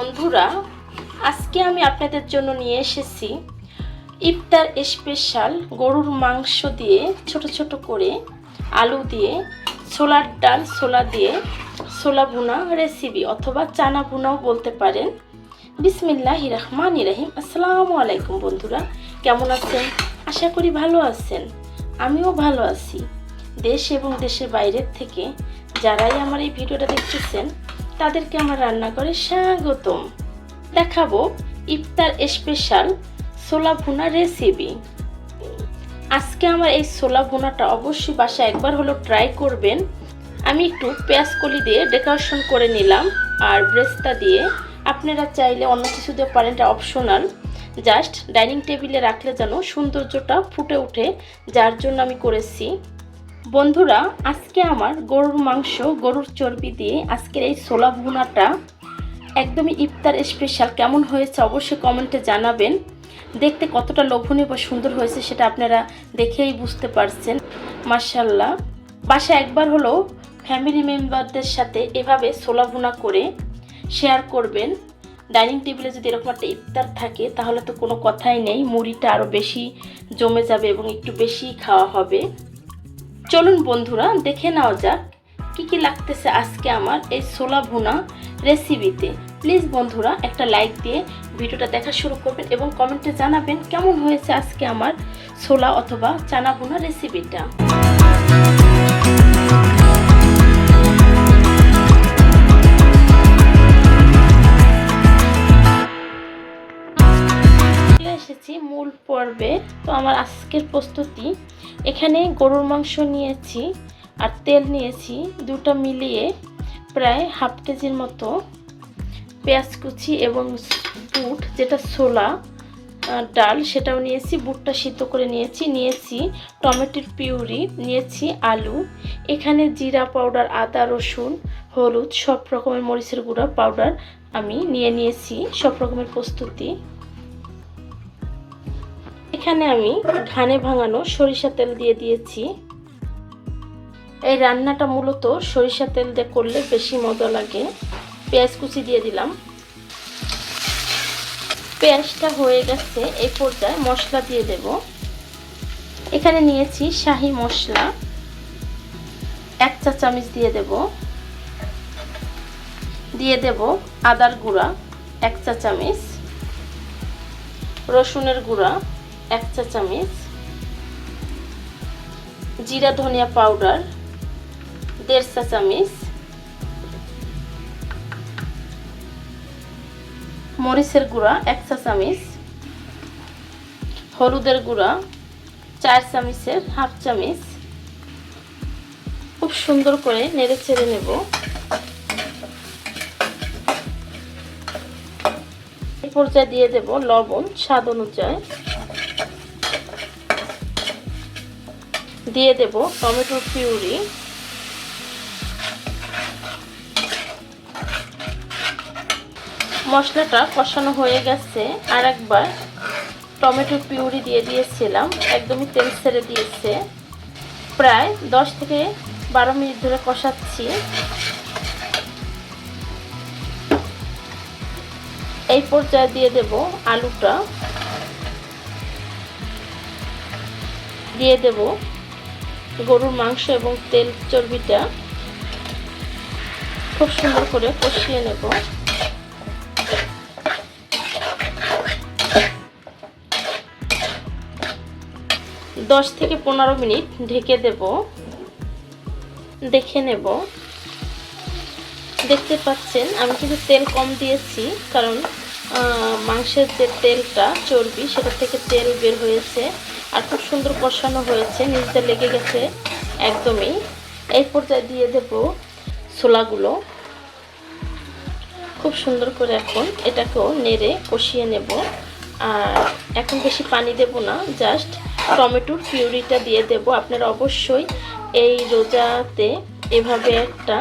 বন্ধুরা, আজকে আমি আপনাদের জন্য নিয়ে এসেছি ইফতার স্পেশাল গরুর মাংস দিয়ে ছোট ছোট করে আলু দিয়ে, ছোলার ডাল, ছোলা দিয়ে, ছোলা ভুনা রেসিপি অথবা চানা ভুনাও বলতে পারেন। বিসমিল্লাহ রহমান ইরাহিম আসসালামু আলাইকুম বন্ধুরা, কেমন আছেন? আশা করি ভালো আছেন। আমিও ভালো আছি। দেশ এবং দেশের বাইরের থেকে যারাই আমার এই ভিডিওটা দেখতেছেন তাদেরকে আমার রান্নাঘরে স্বাগতম। দেখাবো ইফতার স্পেশাল ছোলা ভুনা রেসিপি আজকে আমার এই ছোলা ভুনাটা অবশ্যই বাসায় একবার হলো ট্রাই করবেন। আমি একটু পেঁয়াজ কলি দিয়ে ডেকোরেশন করে নিলাম আর ব্রেস্তা দিয়ে। আপনারা চাইলে অন্য কিছু দিয়ে পারেন, এটা অপশনাল জাস্ট ডাইনিং টেবিলে রাখলে যেন সৌন্দর্যটা ফুটে ওঠে, যার জন্য আমি করেছি। বন্ধুরা, আজকে আমার গরুর মাংস, গরুর চর্বি দিয়ে আজকের এই ছোলা ভুনাটা একদমই ইফতার স্পেশাল কেমন হয়েছে অবশ্যই কমেন্টে জানাবেন। দেখতে কতটা লোভনীয় বা সুন্দর হয়েছে সেটা আপনারা দেখেই বুঝতে পারছেন। মার্শাল্লাহ বাসা একবার হলো ফ্যামিলি মেম্বারদের সাথে এভাবে ছোলা ভুনা করে শেয়ার করবেন। ডাইনিং টেবিলে যদি এরকম একটা ইফতার থাকে, তাহলে তো কোনো কথাই নেই। মুড়িটা আরও বেশি জমে যাবে এবং একটু বেশি খাওয়া হবে। চলুন বন্ধুরা, দেখে নেওয়া যাক কি কি লাগতেছে আজকে আমার এই ছোলা ভুনা রেসিপিতে প্লিজ বন্ধুরা, একটা লাইক দিয়ে ভিডিওটা দেখা শুরু করবেন এবং কমেন্টে জানাবেন কেমন হয়েছে আজকে আমার ছোলা অথবা চানা ভুনা রেসিপিটা এসেছি মূল পর্বে। তো আমার আজকের প্রস্তুতি এখানে গরুর মাংস নিয়েছি আর তেল নিয়েছি। দুটো মিলিয়ে প্রায় হাফ কেজির মতো পেঁয়াজ কুচি এবং বুট, যেটা ছোলা ডাল, সেটাও নিয়েছি। বুটটা সিদ্ধ করে নিয়েছি। নিয়েছি টমেটোর পিউরি, নিয়েছি আলু, এখানে জিরা পাউডার, আদা, রসুন, হলুদ, সব রকমের মরিচের গুঁড়া পাউডার আমি নিয়ে নিয়েছি। সব রকমের প্রস্তুতি। এখানে আমি ঘানে ভাঙানো সরিষা তেল দিয়ে দিয়েছি। এই রান্নাটা মূলত সরিষা তেল দিয়ে করলে বেশি মজা লাগে। পেঁয়াজ কুচি দিয়ে দিলাম। পেঁয়াজটা হয়ে গেছে এই পর্যায়ে মশলা দিয়ে দেব। এখানে নিয়েছি শাহি মশলা। এক চা চামচ দিয়ে দেব। দিয়ে দেব আদার গুঁড়া, এক চা চামচ। রসুনের গুঁড়া। এক চা চামচ জিরা ধনিয়া পাউডার, দেড় চা চামচ মরিচের গুঁড়া এক চা চামচ হলুদের গুঁড়া চার চামচের হাফ চামচ খুব সুন্দর করে নেড়ে চেড়ে নেব। পর্যায়ে দিয়ে দেব লবণ স্বাদ অনুযায়ী। দিয়ে দেব টমেটোর পিউরি। মশলাটা কষানো হয়ে গেছে। আর একবার টমেটোর পিউরি দিয়ে দিয়েছিলাম, একদমই তেল ছেড়ে দিয়েছে। প্রায় দশ থেকে বারো মিনিট ধরে কষাচ্ছি। এই পর্যায়ে দিয়ে দেব আলুটা। দিয়ে দেব গরুর মাংস এবং তেল চর্বিটা খুব সুন্দর করে কষিয়ে নেব। দশ থেকে পনেরো মিনিট ঢেকে দেব। দেখে নেব। দেখতে পাচ্ছেন, আমি কিন্তু তেল কম দিয়েছি, কারণ মাংসের যে তেলটা চর্বি, সেটা থেকে তেল বের হয়েছে আর খুব সুন্দর কষানো হয়েছে, নিজেদের লেগে গেছে একদমই। এই পর্যায়ে দিয়ে দেব ছোলাগুলো। খুব সুন্দর করে এখন এটাকেও নেড়ে কষিয়ে নেব। আর এখন বেশি পানি দেব না, জাস্ট টমেটোর পিউরিটা দিয়ে দেব। আপনারা অবশ্যই এই রোজাতে এভাবে একটা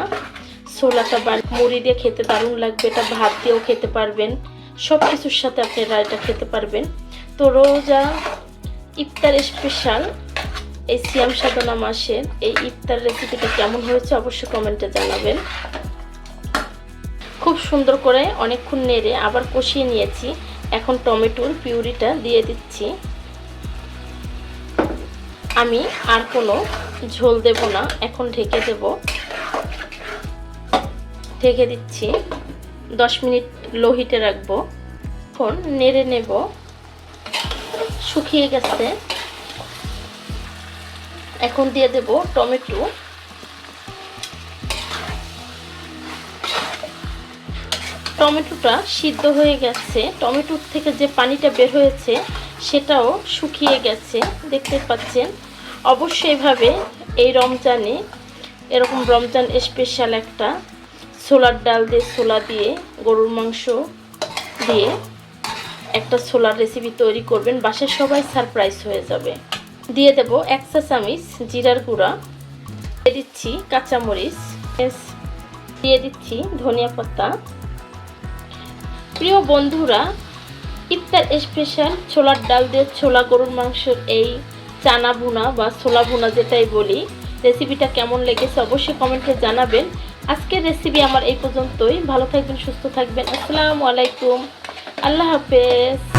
ছোলাটা বা মুড়ি দিয়ে খেতে দারুণ লাগবে, এটা ভাত দিয়েও খেতে পারবেন। সব কিছুর সাথে আপনারা এটা খেতে পারবেন। তো রোজা ইফতার স্পেশাল এই সিয়াম সাধনা মাসের এই ইফতার রেসিপিটা কেমন হয়েছে অবশ্যই কমেন্টে জানাবেন। খুব সুন্দর করে অনেকক্ষণ নেড়ে আবার কষিয়ে নিয়েছি। এখন টমেটোর পিউরিটা দিয়ে দিচ্ছি। আমি আর কোনো ঝোল দেব না, এখন ঢেকে দেব। ঢেকে দিচ্ছি। দশ মিনিট লো হিটে রাখব। এখন নেড়ে নেব। শুকিয়ে গেছে। এখন দিয়ে দেব টমেটো। টমেটোটা সিদ্ধ হয়ে গেছে। টমেটোর থেকে যে পানিটা বের হয়েছে, সেটাও শুকিয়ে গেছে। দেখতে পাচ্ছেন? অবশ্যই এভাবে এই রমজানে, এরকম রমজান স্পেশাল একটা ছোলার ডাল দিয়ে ছোলা দিয়ে, গরুর মাংস দিয়ে একটা ছোলার রেসিপি তৈরি করবেন, বাসায় সবাই সারপ্রাইজ হয়ে যাবে। দিয়ে দেব এক চা চামিচ জিরার গুঁড়া, দিয়ে দিচ্ছি কাঁচামরিচ দিয়ে দিচ্ছি ধনিয়া পাতা। প্রিয় বন্ধুরা, ইফতার স্পেশাল ছোলার ডাল দিয়ে ছোলা, গরুর মাংসের এই চানা ভুনা বা ছোলা ভুনা যেটাই বলি রেসিপিটা কেমন লেগেছে অবশ্যই কমেন্টে জানাবেন। আজকের রেসিপি আমার এই পর্যন্তই। ভালো থাকবেন সুস্থ থাকবেন। আসসালামু আলাইকুম। আল্লাহ হাফেজ।